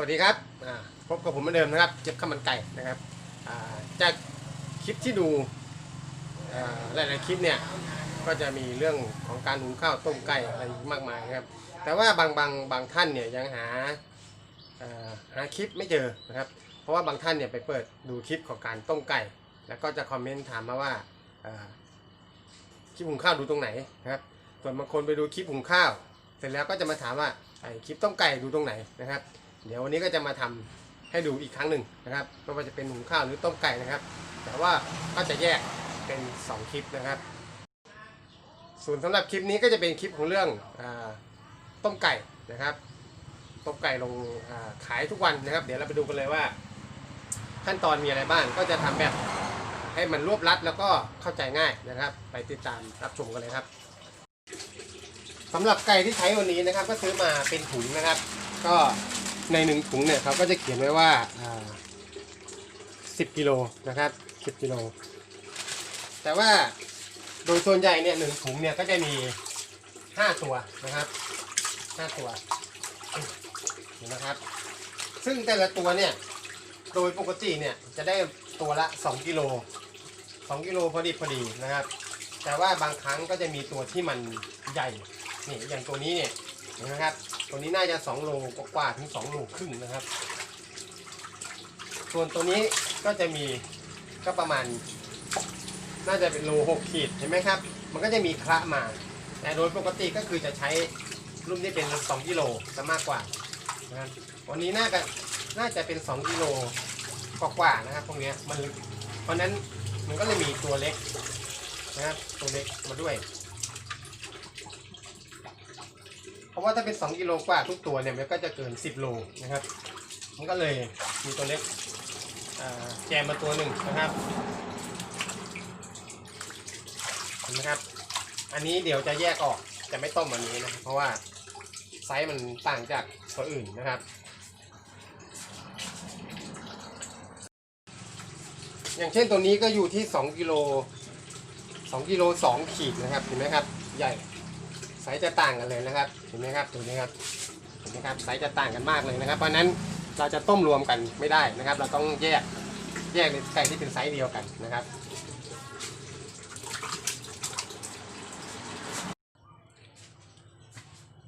สวัสดีครับพบกับผมเหมือนเดิมนะครับ เจ็บข้าวมันไก่นะครับจากคลิปที่ดูหลายๆคลิปเนี่ยก็จะมีเรื่องของการหุงข้าวต้มไก่อะไรมากมายนะครับ แต่ว่าบางบางบางท่านเนี่ยยังหาหาคลิปไม่เจอนะครับ เพราะว่าบางท่านเนี่ยไปเปิดดูคลิปของการต้มไก่ แล้วก็จะคอมเมนต์ถามมาว่าอ่าคลิปหุงข้าวดูตรงไหนนะครับ ส่วนบางคนไปดูคลิปหุงข้าว เสร็จแล้วก็จะมาถามว่าไอคลิปต้มไก่ดูตรงไหนนะครับ เดี๋ยววันนี้ก็จะมาทำให้ดูอีกครั้งหนึ่งนะครับไม่ว่าจะเป็นหุงข้าวหรือต้มไก่นะครับ แต่ว่าก็จะแยกเป็น 2 คลิปนะครับ ส่วนสำหรับคลิปนี้ก็จะเป็นคลิปของเรื่องอต้มไก่นะครับ ต้มไก่ลงาขายทุกวันนะครับ เดี๋ยวเราไปดูกันเลยว่า ขั้นตอนมีอะไรบ้างก็จะทำแบบให้มันรวบรัดแล้วก็เข้าใจง่ายนะครับ ไปติดตามรับชมกันเลยครับสำหรับไก่ที่ใช้วันนี้นะครับ ก็ซื้อมาเป็นถุงนะครับ ก็ ในหนึ่งถุงเนี่ยเขาก็จะเขียนไว้ว่าอ่า10กิโลนะครับ10กิโล แต่ว่าโดยส่วนใหญ่เนี่ยหนึ่งถุงเนี่ยก็จะมี5ตัวนะครับ5ตัวนะครับ ซึ่งแต่ละตัวเนี่ยโดยปกติเนี่ยจะได้ตัวละ 2กิโล2กิโลพอดีพอดีนะครับ แต่ว่าบางครั้งก็จะมีตัวที่มันใหญ่นี่อย่างตัวนี้เนี่ยนไหมครับ ตัวนี้น่าจะ2โลกว่าถึง2โลครึ่งนะครับ ส่วนตัวนี้ก็จะมีก็ประมาณ น่าจะเป็นโล6ขีดเห็นไหมครับ มันก็จะมีคละมา แต่โดยปกติก็คือจะใช้รุ่นที่เป็น 2กิโลจะมากกว่านะครับวันนี้น่าจะน่าจะเป็น 2กิโลกว่าๆนะครับพวกนี้มันลึกเพราะนั้นมันก็เลยมีตัวเล็กนะครับตัวเล็กมาด้วย เพ ราะว่าถ้าเป็น 2 กิโลกว่าทุกตัวเนี่ยมันก็จะเกิน 10 โลนะครับ มันก็เลยมีตัวเล็กแจมมาตัวหนึ่งนะครับเห็นไหมครับ อันนี้เดี๋ยวจะแยกออกจะไม่ต้มอันนี้นะครับเพราะว่าไซส์มันต่างจากตัวอื่นนะครับอย่างเช่นตัวนี้ก็อยู่ที่ 2 กิโล 2 กิโล 2 ขีดนะครับเห็นไหมครับ ใหญ่ ไซส์จะต่างกันเลยนะครับเห็นไหมครับตัวนี้ครับเห็นไหมครับไซส์จะต่างกันมากเลยนะครับ เพราะนั้นเราจะต้มรวมกันไม่ได้นะครับ เราต้องแยกแยกในไก่ที่เป็นไซส์เดียวกันนะครับ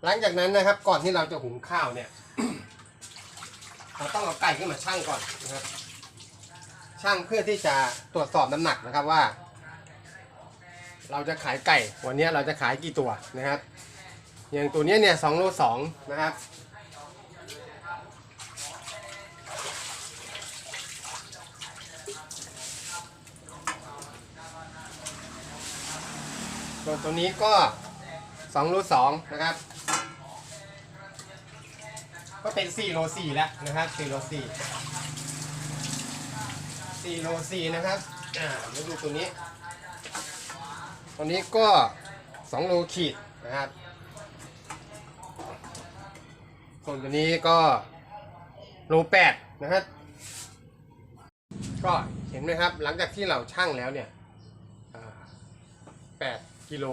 หลังจากนั้นนะครับก่อนที่เราจะหุงข้าวเนี่ยเราต้องเอาไก่ขึ้นมาชั่งก่อนนะครับ ชั่งเพื่อที่จะตรวจสอบน้ำหนักนะครับว่า เราจะขายไก่ วันนี้เราจะขายกี่ตัวนะครับ อย่างตัวนี้เนี่ยสองโลสองนะครับส่วตัวนี้ก็สองโลสองนะครับ ก็เป็นสี่โลสี่แล้วนะครับสี่โลสี่สี่โลสี่นะครับ อ่ามาดูตัวนี้ ตัวนี้ก็สองโลขีดนะครับ ส่วนตัวนี้ก็โลแปดนะครับ ก็เห็นไหมครับ หลังจากที่เราชั่งแล้วเนี่ยแปดกิโล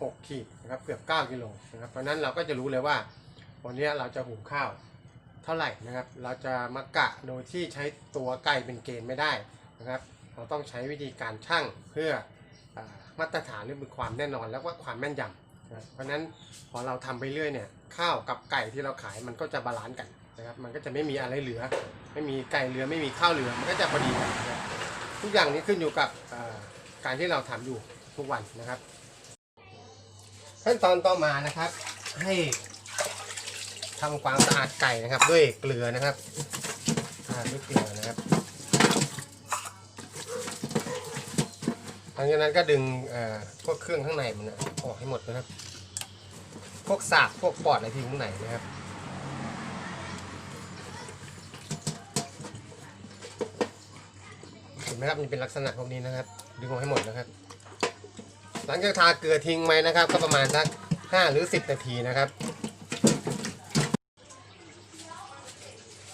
หกขีดนะครับเกือบเก้ากิโลนะครับ เพราะนั้นเราก็จะรู้เลยว่า วันนี้เราจะหุงข้าวเท่าไหร่นะครับ เราจะมากะโดยที่ใช้ตัวไก่เป็นเกณฑ์ไม่ได้นะครับ เราต้องใช้วิธีการชั่งเพื่ออ มาตรฐานหรือมีความแน่นอนแล้วก็ความแม่นยำนะครับเพราะฉะนั้นพอเราทำไปเรื่อยเนี่ยข้าวกับไก่ที่เราขายมันก็จะบาลานซ์กันนะครับมันก็จะไม่มีอะไรเหลือ ไม่มีไก่เหลือไม่มีข้าวเหลือมันก็จะพอดีกันนะครับทุกอย่างนี้ขึ้นอยู่กับอ่าการที่เราทำอยู่ทุกวันนะครับ ขั้นตอนต่อมานะครับให้ทำความสะอาดไก่นะครับ ด้วยเกลือนะครับอ่าด้วยเกลือนะครับ หลังจากนั้นก็ดึงพวกเครื่องข้างในมันออกให้หมดนะครับ พวกสากพวกปอดอะไรที่อยู่ข้างในนะครับเห็นไหมครับมันเป็นลักษณะพวกนี้นะครับ ดึงออกให้หมดนะครับ หลังจากทาเกลือทิ้งไว้นะครับ ก็ประมาณสัก5หรือ10นาทีนะครับ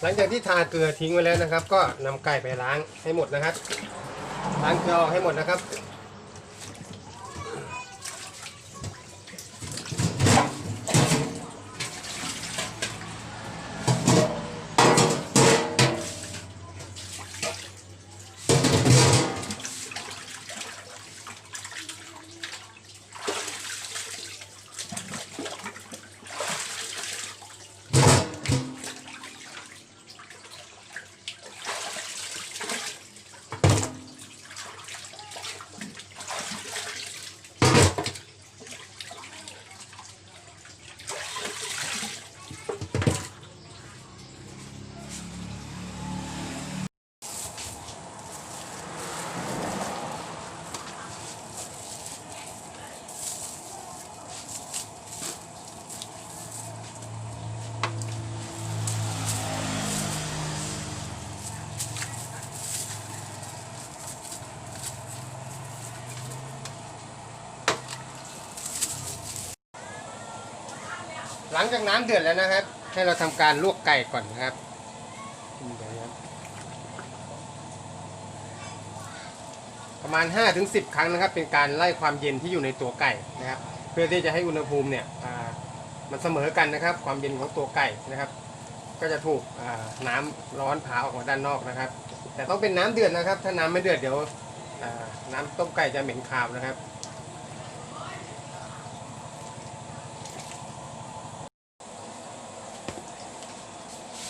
หลังจากที่ทาเกลือทิ้งไว้แล้วนะครับ ก็นำไก่ไปล้างให้หมดนะครับล้างเกลือออกให้หมดนะครับ งจากน้ำเดือดแล้วนะครับ ให้เราทำการลวกไก่ก่อนนะครับอืมเดี๋ยวนะครับประมาณ 5-10 ครั้งนะครับ เป็นการไล่ความเย็นที่อยู่ในตัวไก่นะครับ เพื่อที่จะให้อุณหภูมิเนี่ยมันเสมอกันนะครับ ความเย็นของตัวไก่นะครับ ก็จะถูกน้ำร้อนผาออกมาด้านนอกนะครับ แต่ต้องเป็นน้ำเดือดนะครับ ถ้าน้ำไม่เดือดเดี๋ยวน้ำต้มไก่จะเหม็นคาวนะครับ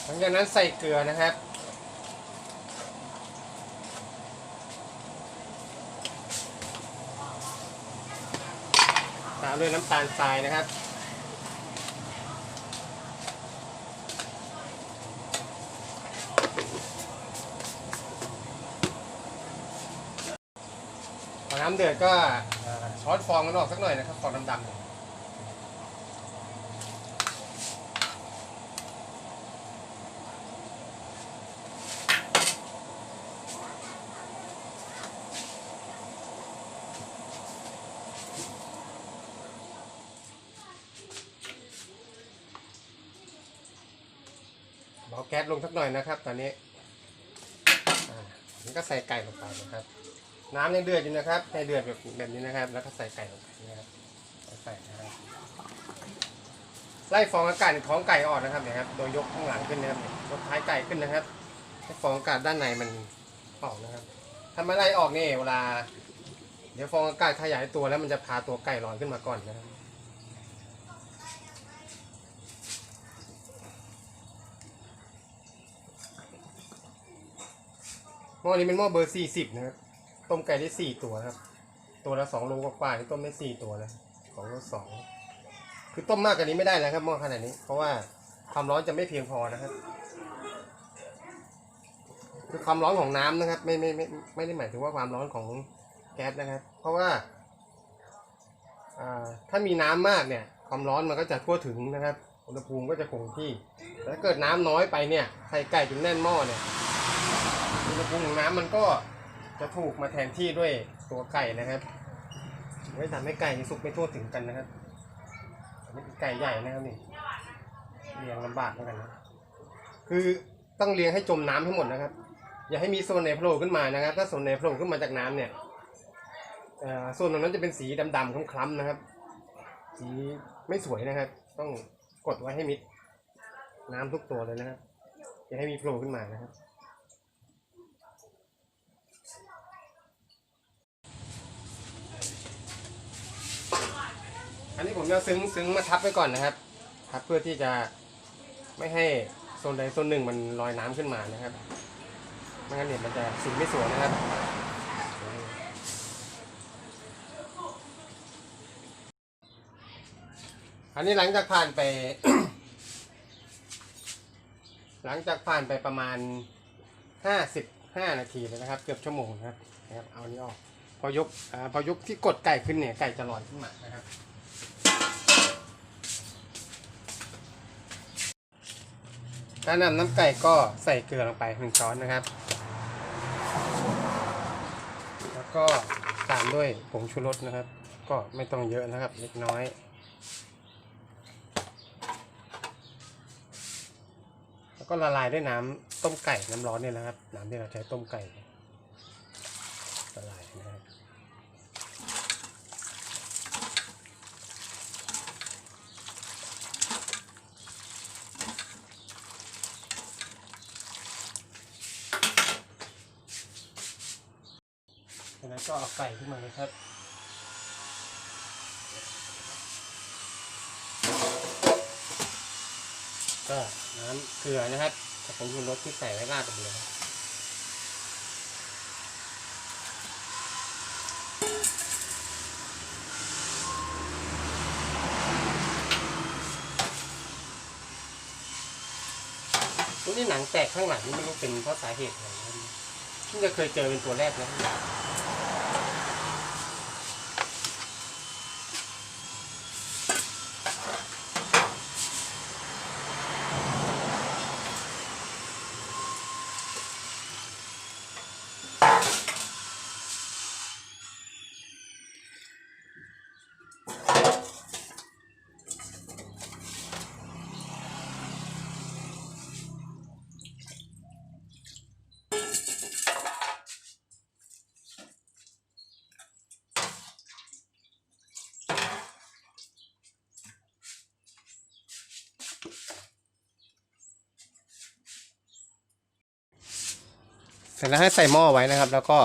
หลังจากนั้นใส่เกลือนะครับ ตามด้วยน้ำตาลทรายนะครับ พอน้ำเดือดก็ช้อนฟองมันออกสักหน่อยนะครับฟองดำๆ เบาแก๊สลงสักหน่อยนะครับ ตอนนี้นี่ก็ใส่ไก่ลงไปนะครับ น้ำยังเดือดอยู่นะครับให้เดือดแบบแบบนี้นะครับ แล้วก็ใส่ไก่ลงไปนะครับใส่นะครับไล่ฟองอากาศในท้องไก่ออกนะครับเนี่ยครับโดยยกข้างหลังขึ้นนะครับยกท้ายไก่ขึ้นนะครับให้ฟองอากาศด้านในมันออกนะครับถ้าไม่ไล่ออกนี่เวลา เดี๋ยวฟองอากาศขยายตัวแล้วมันจะพาตัวไก่ลอยขึ้นมาก่อนนะครับ หม้อนี้เป็นหม้อเบอร์40นะครับ ต้มไก่ได้4ตัวครับ ตัวละ2โลกว่าๆนี่ต้มได้4ตัวนะ2โล2คือต้มมากกว่านี้ไม่ได้แล้วครับหม้อขนาดนี้ เพราะว่าความร้อนจะไม่เพียงพอนะครับ คือความร้อนของน้ำนะครับ ไม่ไม่ไม่ไม่ได้หมายถึงว่าความร้อนของแก๊สนะครับ เพราะว่าอ่าถ้ามีน้ำมากเนี่ย ความร้อนมันก็จะทั่วถึงนะครับ อุณหภูมิก็จะคงที่แต่ถ้าเกิดน้ำน้อยไปเนี่ยใส่ไก่จนแน่นหม้อเนี่ย อุณหภูมิของน้ำมันก็จะถูกมาแทนที่ด้วยตัวไก่นะครับไม่ทำให้ไก่สุกไม่ทั่วถึงกันนะครับนี่เป็นไก่ใหญ่นะครับนี่เลี้ยงลำบากเหมือนกันนะคือต้องเลี้ยงให้จมน้ำให้หมดนะครับ อย่าให้มีโซนในโผล่ขึ้นมานะครับ ถ้าโซนในโผล่ขึ้นมาจากน้ำเนี่ยเอ่อโซนตรงนั้นจะเป็นสีดำๆคล้ำๆนะครับ สีไม่สวยนะครับ ต้องกดไว้ให้มิดน้ำทุกตัวเลยนะครับอย่าให้มีโผล่ขึ้นมานะครับ อันนี้ ผมจะซึ้งซึ้งมาทับไว้ก่อนนะครับทับเพื่อที่จะไม่ให้โซนใดโซนหนึ่งมันลอยน้ำขึ้นมานะครับไม่งั้นเนี่ยมันจะสีไม่สวยนะครับอันนี้หลังจากผ่านไป หลังจากผ่านไปประมาณห้าสิบห้านาทีแล้วนะครับ เกือบชั่วโมงนะครับนะครับ เอาอันนี้ออก พอยกอพอยกที่กดไก่ขึ้นเนี่ยไก่จะลอยขึ้นมานะครับ การนำน้ำไก่ก็ใส่เกลือลงไปหนึ่งช้อนนะครับ แล้วก็ตามด้วยผงชูรสนะครับ ก็ไม่ต้องเยอะนะครับเล็กน้อย แล้วก็ละลายด้วยน้ำต้มไก่น้ำร้อนเนี่ยนะครับ น้ำที่เราใช้ต้มไก่ละลายนะครับ จา ก็เอาไก่ขึ้นมาเลยครับก็น้ำเกลือนะครับกับผงชูรสที่ใส่ไว้ราดลงไปเลยครับตรงนี้หนังแตกข้างหลังนี่ไม่รู้เป็นเพราะสาเหตุอะไรนะครับที่จะเคยเจอเป็นตัวแรกนะ ร็จแล้วให้ใส่หม้อไว้นะครับ แล้วก็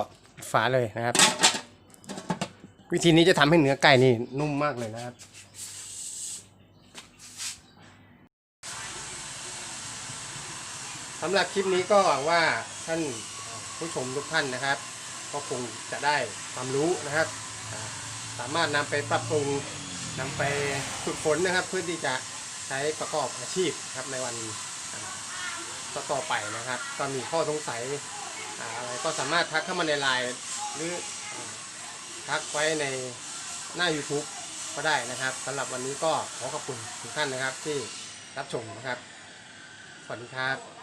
ฝาเลยนะครับ วิธีนี้จะทำให้เนื้อไก่นี่นุ่มมากเลยนะครับสำหรับคลิปนี้ก็หวังว่าท่านผู้ชมทุกท่านนะครับ ก็คงจะได้ความรู้นะครับ สามารถนำไปปรับปรุงนำไปฝึกฝนนะครับ เพื่อที่จะใช้ประกอบอาชีพครับในวันต่อไปนะครับ ก็มีข้อสงสัย อะไรก็สามารถทักเข้ามาในไลน์หรือทักไว้ในหน้า YouTube ก็ได้นะครับสำหรับวันนี้ก็ขอขอบคุณทุกท่านนะครับที่รับชมนะครับ สวัสดีครับ